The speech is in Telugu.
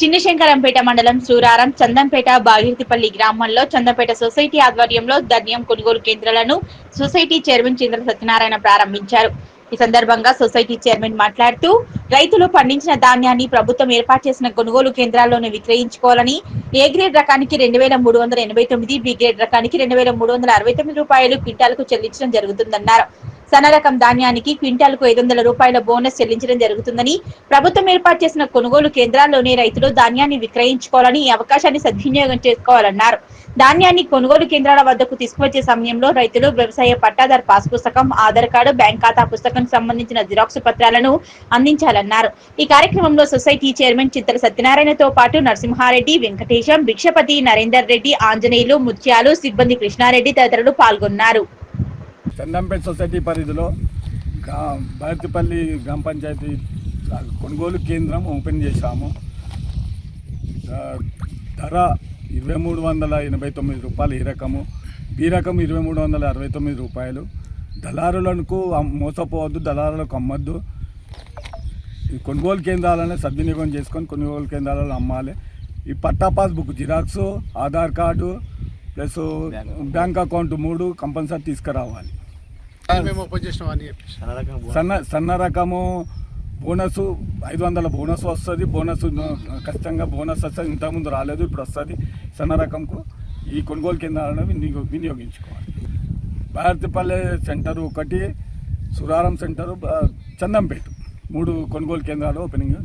చిన్నశంకరంపేట మండలం సూరారం చందంపేట బాగిరితిపల్లి గ్రామంలో చందంపేట సొసైటీ ఆధ్వర్యంలో ధాన్యం కొనుగోలు కేంద్రాలను సొసైటీ చైర్మన్ చంద్ర సత్యనారాయణ ప్రారంభించారు. ఈ సందర్భంగా సొసైటీ చైర్మన్ మాట్లాడుతూ రైతులు పండించిన ధాన్యాన్ని ప్రభుత్వం ఏర్పాటు చేసిన కొనుగోలు కేంద్రాల్లోనే విక్రయించుకోవాలని ఏ గ్రేడ్ రకానికి రెండు వేల మూడు వందల ఎనభై తొమ్మిది బి గ్రేడ్ రకానికి రెండు వేల మూడు వందల అరవై తొమ్మిది రూపాయలు క్వింటాలకు చెల్లించడం జరుగుతుందన్నారు. సన్న రకం ధాన్యానికి క్వింటాల్కు ఐదు వందల రూపాయల బోనస్ చెల్లించడం జరుగుతుందని ప్రభుత్వం ఏర్పాటు చేసిన కొనుగోలు కేంద్రాల్లోనే రైతులు ధాన్యాన్ని విక్రయించుకోవాలని ఈ అవకాశాన్ని సద్వినియోగం చేసుకోవాలన్నారు. ధాన్యాన్ని కొనుగోలు కేంద్రాల వద్దకు తీసుకువచ్చే సమయంలో రైతులు వ్యవసాయ పట్టాదారు పాస్ పుస్తకం ఆధార్ కార్డు బ్యాంక్ ఖాతా పుస్తకం సంబంధించిన జిరాక్స్ పత్రాలను అందించాలన్నారు. ఈ కార్యక్రమంలో సొసైటీ చైర్మన్ చిత్తల సత్యనారాయణతో పాటు నరసింహారెడ్డి వెంకటేశం భిక్షపతి నరేందర్ రెడ్డి ఆంజనేయులు ముత్యాలు సిబ్బంది కృష్ణారెడ్డి తదితరులు పాల్గొన్నారు. చందంపేట సొసైటీ పరిధిలో భారతిపల్లి గ్రామ పంచాయతీ కొనుగోలు కేంద్రం ఓపెన్ చేశాము. ధర ఇరవై మూడు వందల ఎనభై తొమ్మిది రూపాయలు ఈ రకము. బి రకం ఇరవై మూడు వందల అరవై తొమ్మిది రూపాయలు. దళారులకు మోసపోవద్దు దళారులకు అమ్మద్దు. ఈ కొనుగోలు కేంద్రాలను సద్వినియోగం చేసుకొని కొనుగోలు కేంద్రాలను అమ్మాలి. ఈ patta passbook xerox Aadhaar card plus bank account మూడు కంపల్సరీ తీసుకురావాలి. సన్న సన్న రకము బోనస్ ఐదు వందల బోనస్ వస్తుంది. బోనస్ ఖచ్చితంగా బోనస్ వస్తుంది. ఇంతకుముందు రాలేదు ఇప్పుడు వస్తుంది. సన్న రకంకు ఈ కొనుగోలు కేంద్రాలను వినియోగ వినియోగించుకోవాలి. భారతిపల్లె సెంటర్ ఒకటి సురారం సెంటర్ చందంపేట. మూడు కొనుగోలు కేంద్రాలు ఓపెనింగ్.